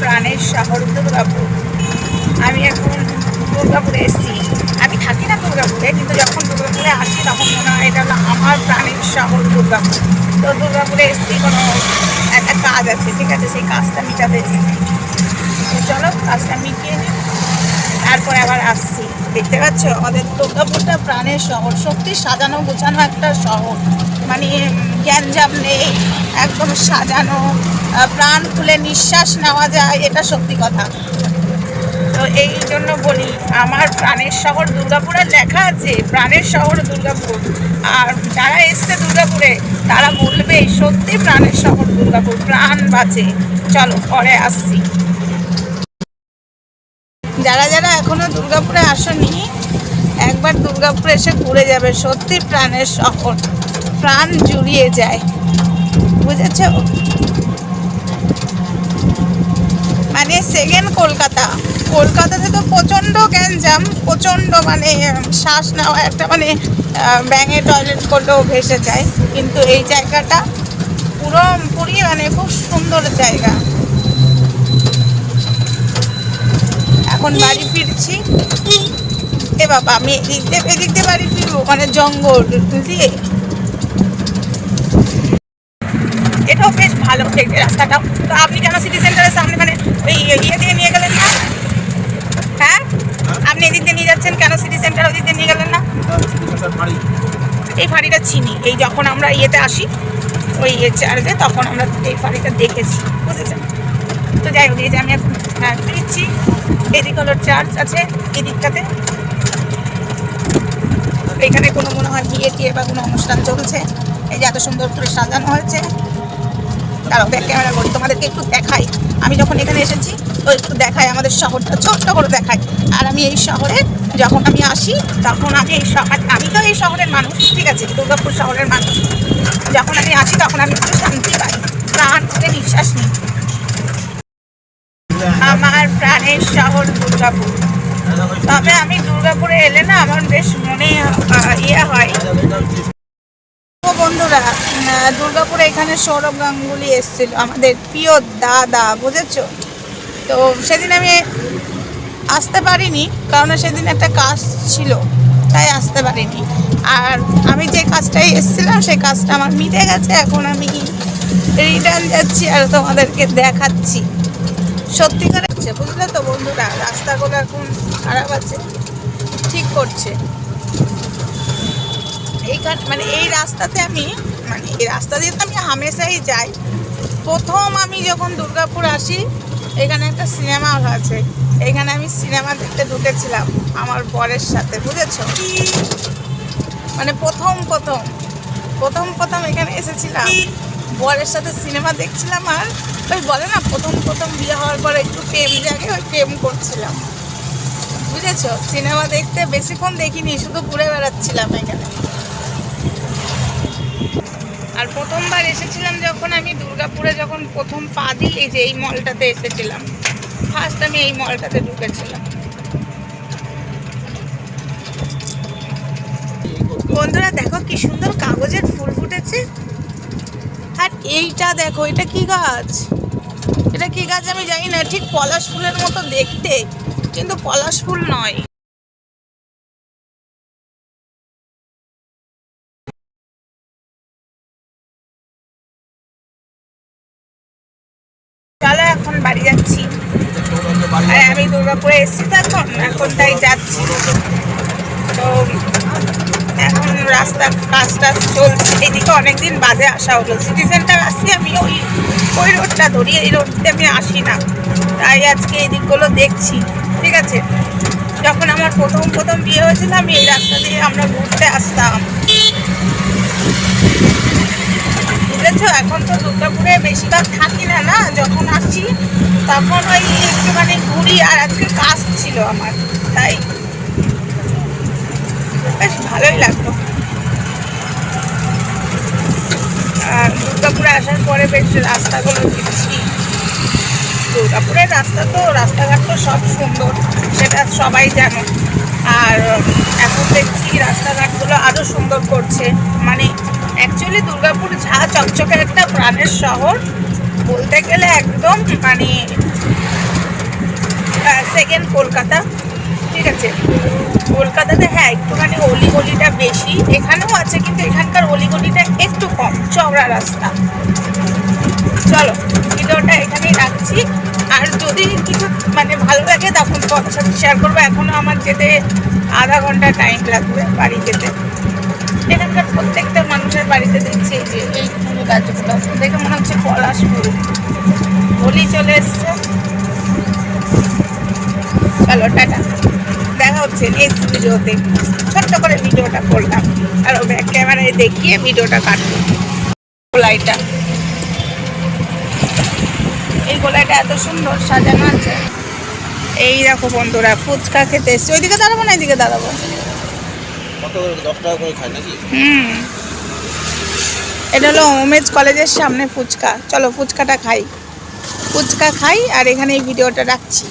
প্রাণের শহর দুর্গাপুর। আমি এখন দুর্গাপুরে এসেছি। আমি থাকি না দুর্গাপুরে, কিন্তু যখন দুর্গাপুরে আসি, তখন মনে হয় এটা হলো আমার প্রাণের শহর দুর্গাপুর। তো দুর্গাপুরে এসেছি, কোনো একটা কাজ আছে, ঠিক আছে? সেই কাজটা মিটাতে চলো, কাজটা মিটিয়ে নিই। তারপরে আবার আসছি। দেখতে পাচ্ছ? আমাদের দুর্গাপুরটা প্রাণের শহর। সত্যি সাজানো, গোছানো একটা শহর। মানে গ্যাঞ্জাম নেই, একদম সাজানো। প্রাণ খুলে নিঃশ্বাস নেওয়া যায়, এটা সত্যি কথা। তো এই জন্য বলি, আমার প্রাণের শহর দুর্গাপুরে লেখা আছে, প্রাণের শহর দুর্গাপুর। আর যারা এসছে দুর্গাপুরে, তারা বলবে, সত্যি প্রাণের শহর দুর্গাপুর, প্রাণ বাঁচে। চলো, পরে আসছি। যারা যারা এখনও দুর্গাপুরে আসনি, একবার দুর্গাপুরে এসে ঘুরে যাবে। সত্যি প্রাণের শহর, প্রাণ জুড়িয়ে যায়। বুঝেছ? মানে সেকেন্ড কলকাতা। কলকাতাতে তো প্রচণ্ড গ্যাঞ্জাম, প্রচণ্ড মানে শ্বাস নেওয়া একটা মানে ব্যাঙে টয়লেট করলেও ভেসে যায়। কিন্তু এই জায়গাটা পুরো পুরি মানে খুব সুন্দর জায়গা। এখন বাড়ি ফিরছি। এ বাবা, আমি এদিক দিয়ে এদিক দিয়ে বাড়ি ফিরবো মানে জঙ্গল দিয়ে। এটাও বেশ ভালো রাস্তাটা তো আপনি কেন সিটি সেন্টারের সামনে মানে ওই ইয়ে দিয়ে নিয়ে গেলেন না? হ্যাঁ? আপনি এদিক দিয়ে নিয়ে যাচ্ছেন কেন সিটি সেন্টার ওদিক দিয়ে নিয়ে গেলেন না? এই ফাঁড়িটা চিনি। এই যখন আমরা ইয়েতে আসি, ওই ইয়ে চার্জে তখন আমরা এই ফাঁড়িটা দেখেছি, বুঝেছেন? তো যাই হোক, এই যে আমি এখন হ্যাঁ ফিরছি। এদিক হলো চার্চ আছে এদিকটাতে। এখানে কোনো মনে হয় বিয়ে টিয়ে বা কোনো অনুষ্ঠান চলছে। এই যে এত সুন্দর করে সাজানো হয়েছে। দাঁড়াও ব্যাক ক্যামেরা করি তোমাদেরকে একটু দেখাই। আমি যখন এখানে এসেছি তো একটু দেখাই আমাদের শহরটা ছোট্ট করে দেখাই আর আমি এই শহরে যখন আমি আসি, তখন আমি এই আমি তো এই শহরের মানুষ, ঠিক আছে? দুর্গাপুর শহরের মানুষ। যখন আমি আসি, তখন আমি একটু শান্তি পাই। প্রাণ করে নিঃশ্বাস নিই। আমার প্রাণের শহর দুর্গাপুর। তবে আমি দুর্গাপুরে এলে না আমার বেশ মনে ইয়ে হয়। বন্ধুরা দুর্গাপুরে এখানে সৌরভ গাঙ্গুলি এসেছিল, আমাদের প্রিয় দাদা, বুঝেছ? তো সেদিন আমি আসতে পারিনি, কারণ সেদিন একটা কাজ ছিল, তাই আসতে পারিনি। আর আমি যে কাজটাই এসেছিলাম সেই কাজটা আমার মিটে গেছে, এখন আমি রিটার্ন যাচ্ছি আর তোমাদেরকে দেখাচ্ছি। সত্যি করে হচ্ছে, বুঝলে তো বন্ধুরা? রাস্তাগুলো এখন খারাপ আছে ঠিক করছে। এইখান মানে এই রাস্তাতে আমি মানে এই রাস্তা দিয়ে তো আমি হামেশাই যাই। প্রথম আমি যখন দুর্গাপুর আসি এখানে একটা সিনেমা হল আছে। এখানে আমি সিনেমা দেখতে ঢুকেছিলাম আমার বরের সাথে বুঝেছ? মানে প্রথম প্রথম প্রথম প্রথম এখানে এসেছিলাম। বরের সাথে সিনেমা দেখছিলাম আর ওই বলে না, প্রথম প্রথম বিয়ে হওয়ার পরে একটু প্রেম জাগে ওই প্রেম করছিলাম। বুঝেছ? সিনেমা দেখতে বেশিক্ষণ দেখিনি, শুধু ঘুরে বেড়াচ্ছিলাম এখানে। আর প্রথমবার এসেছিলাম যখন আমি দুর্গাপুরে, যখন প্রথম পা দিই এই যে এই মলটাতে এসেছিলাম। ফার্স্ট আমি এই মলটাতে ঢুকেছিলাম। বন্ধুরা, দেখো কি সুন্দর কাগজের ফুল ফুটেছে। এইটা দেখো, এটা কি গাছ? এটা কি গাছ আমি জানি না, ঠিক পলাশ ফুলের মতো দেখতে, কিন্তু পলাশ ফুল নয়। চলো এখন বাড়ি যাচ্ছি। আমি দুর্গাপুরে এসেছি তো এখন এখন তাই যাচ্ছি। তো এখন রাস্তার কাজ টাজ চলছে। এদিকে অনেকদিন বাদে আসা হলো। সিটি সেন্টার আসি আমি ওই ওই রোডটা ধরি, এই রোডতে আমি আসি না। তাই আজকে এই দিকগুলো দেখছি, ঠিক আছে? যখন আমার প্রথম প্রথম বিয়ে হয়েছিল, আমি এই রাস্তা দিয়ে আমরা ঘুরতে আসতাম। বুঝেছ? এখন তো দুর্গাপুরে বেশিরভাগ থাকি না না? যখন আসি, তখন ওই একটুখানি ঘুরি, আর আজকে কাজ ছিল আমার তাই বেশ ভালোই লাগতো আর দুর্গাপুরে আসার পরে বেশ রাস্তাগুলো দেখছি দুর্গাপুরের রাস্তা তো, রাস্তাঘাট তো সব সুন্দর, সেটা সবাই জানে। আর এখন দেখছি রাস্তাঘাটগুলো আরও সুন্দর করছে। মানে অ্যাকচুয়ালি দুর্গাপুর ঝা চকচকে একটা প্রাণের শহর বলতে গেলে একদম মানে সেকেন্ড কলকাতা। ঠিক আছে? কলকাতাতে হ্যাঁ একটুখানি অলিগলিটা বেশি। এখানেও আছে, কিন্তু এখানকার অলিগলিটা একটু কম, চওড়া রাস্তা। চলো, ভিডিওটা এখানেই রাখছি। আর যদি কিছু মানে ভালো লাগে, তখন তোমার সাথে শেয়ার করব। এখনও আমার যেতে আধা ঘণ্টা টাইম লাগবে বাড়ি যেতে। এখানকার প্রত্যেকটা মানুষের বাড়িতে দেখছি যে এই গাছগুলো। দেখে মনে হচ্ছে পলাশ ফুল। হোলি চলে এসছে। চলো, টাটা। দেখা হচ্ছে নেক্সট ভিডিওতে ছোট্ট করে ভিডিওটা করলাম। আর ব্যাক ক্যামেরায় দেখিয়ে ভিডিওটা কাটবো। গোলাইটা গোলাইটা এত সুন্দর সাজানো আছে। এই দেখো বন্ধুরা ফুচকা খেতে এসছি। ওইদিকে দাঁড়াবো না এদিকে দাঁড়াবো। হুম। এটা হলো ওমেজ কলেজের সামনে ফুচকা। চলো ফুচকাটা খাই। ফুচকা খাই আর এখানে এই ভিডিওটা রাখছি।